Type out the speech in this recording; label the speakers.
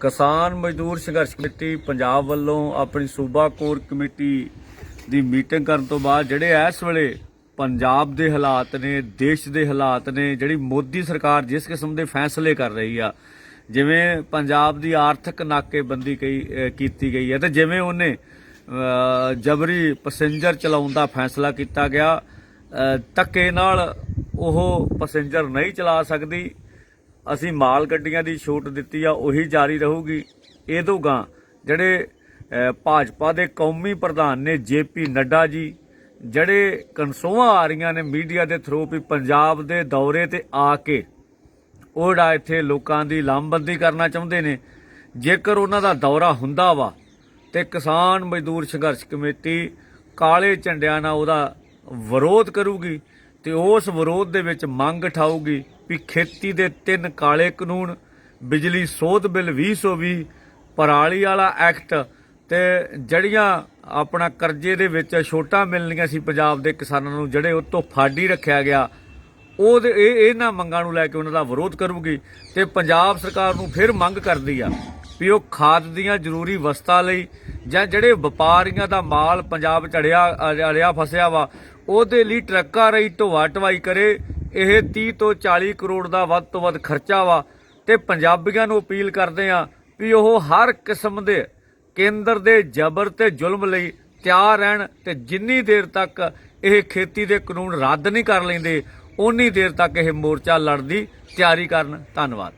Speaker 1: ਕਿਸਾਨ ਮਜ਼ਦੂਰ ਸੰਘਰਸ਼ ਕਮੇਟੀ ਪੰਜਾਬ ਵੱਲੋਂ ਆਪਣੀ ਸੂਬਾ ਕੋਰ ਕਮੇਟੀ ਦੀ ਮੀਟਿੰਗ ਕਰਨ ਤੋਂ ਬਾਅਦ ਜਿਹੜੇ ਇਸ ਵੇਲੇ ਪੰਜਾਬ ਦੇ ਹਾਲਾਤ ਨੇ ਦੇਸ਼ ਦੇ ਹਾਲਾਤ ਨੇ ਜਿਹੜੀ ਮੋਦੀ ਸਰਕਾਰ ਜਿਸ ਕਿਸਮ ਦੇ ਫੈਸਲੇ ਕਰ ਰਹੀ ਆ ਜਿਵੇਂ ਪੰਜਾਬ ਦੀ ਆਰਥਿਕ ਨਾਕੇਬੰਦੀ ਕਈ ਕੀਤੀ ਗਈ ਹੈ ਤੇ ਜਿਵੇਂ ਉਹਨੇ ਜਬਰੀ ਪੈਸੇਂਜਰ ਚਲਾਉਣ ਦਾ ਫੈਸਲਾ ਕੀਤਾ ਗਿਆ ਅਹ, ਧੱਕੇ ਨਾਲ ਉਹ ਪੈਸੇਂਜਰ ਨਹੀਂ ਚਲਾ ਸਕਦੀ। ਅਸੀਂ ਮਾਲ ਗੱਡੀਆਂ ਦੀ ਛੂਟ ਦਿੱਤੀ ਆ, ਉਹੀ ਜਾਰੀ ਰਹੂਗੀ। ਇਹ ਤੋਂ ਗਾਂ ਜਿਹੜੇ ਭਾਜਪਾ ਦੇ ਕੌਮੀ ਪ੍ਰਧਾਨ ਨੇ ਜੇਪੀ ਨੱਡਾ ਜੀ, ਜਿਹੜੇ ਕਨਸੋਆਂ ਆ ਰਹੀਆਂ ਨੇ ਮੀਡੀਆ ਦੇ ਥਰੂ ਵੀ ਪੰਜਾਬ ਦੇ ਦੌਰੇ ਤੇ ਆ ਕੇ, ਉਹ ਜਿਹੜਾ ਇੱਥੇ ਲੋਕਾਂ ਦੀ ਲਾਮਬੰਦੀ ਕਰਨਾ ਚਾਹੁੰਦੇ ਨੇ, ਜੇਕਰ ਉਹਨਾਂ ਦਾ ਦੌਰਾ ਹੁੰਦਾ ਵਾ, ਤੇ ਕਿਸਾਨ ਮਜ਼ਦੂਰ ਸੰਘਰਸ਼ ਕਮੇਟੀ ਕਾਲੇ ਝੰਡਿਆਂ ਨਾਲ ਉਹਦਾ ਵਿਰੋਧ ਕਰੂਗੀ ਤੇ ਉਸ ਵਿਰੋਧ ਦੇ ਵਿੱਚ ਮੰਗ ਉਠਾਊਗੀ ਵੀ ਖੇਤੀ ਦੇ ਤਿੰਨ ਕਾਲੇ ਕਾਨੂੰਨ, ਬਿਜਲੀ ਸੋਧ ਬਿੱਲ 2020 ਪਰਾਲੀ ਵਾਲਾ ਐਕਟ ਤੇ ਜਿਹੜੀਆਂ ਆਪਣਾ ਕਰਜ਼ੇ ਦੇ ਵਿੱਚ ਛੋਟਾਂ ਮਿਲਣੀਆਂ ਸੀ ਪੰਜਾਬ ਦੇ ਕਿਸਾਨਾਂ ਨੂੰ, ਜਿਹੜੇ ਉਹ ਤੋਂ ਫਾਡੀ ਰੱਖਿਆ ਗਿਆ ਉਹ ਇਹ ਇਹਨਾਂ ਮੰਗਾਂ ਨੂੰ ਲੈ ਕੇ ਉਹਨਾਂ ਦਾ ਵਿਰੋਧ ਕਰੂਗੀ ਤੇ ਪੰਜਾਬ ਸਰਕਾਰ ਨੂੰ ਫਿਰ ਮੰਗ ਕਰਦੀ ਆ ਵੀ ਉਹ ਖਾਦ ਦੀਆਂ ਜ਼ਰੂਰੀ ਵਸਤਾਂ ਲਈ ਜਾਂ ਜਿਹੜੇ ਵਪਾਰੀਆਂ ਦਾ ਮਾਲ ਪੰਜਾਬ ਚ ਅੜਿਆ ਅੜਿਆ ਫਸਿਆ ਵਾ, ਉਹਦੇ ਲਈ ਟਰੱਕਾਂ ਰਹੀ ਢੋਆ ਢਵਾਈ ਕਰੇ ਇਹ 30 ਤੋਂ 40 ਕਰੋੜ ਦਾ ਵੱਧ ਤੋਂ ਵੱਧ ਖਰਚਾ ਵਾ ਤੇ ਪੰਜਾਬੀਆਂ ਨੂੰ ਅਪੀਲ ਕਰਦੇ ਆ ਵੀ ਉਹ ਹਰ ਕਿਸਮ ਦੇ ਕੇਂਦਰ ਦੇ ਜ਼ਬਰ ਤੇ ਜ਼ੁਲਮ ਲਈ ਤਿਆਰ ਰਹਿਣ ਤੇ ਜਿੰਨੀ ਦੇਰ ਤੱਕ ਇਹ ਖੇਤੀ ਦੇ ਕਾਨੂੰਨ ਰੱਦ ਨਹੀਂ ਕਰ ਲੈਂਦੇ ਉਨੀ ਦੇਰ ਤੱਕ ਇਹ ਮੋਰਚਾ ਲੜਨ ਦੀ ਤਿਆਰੀ ਕਰਨ। ਧੰਨਵਾਦ।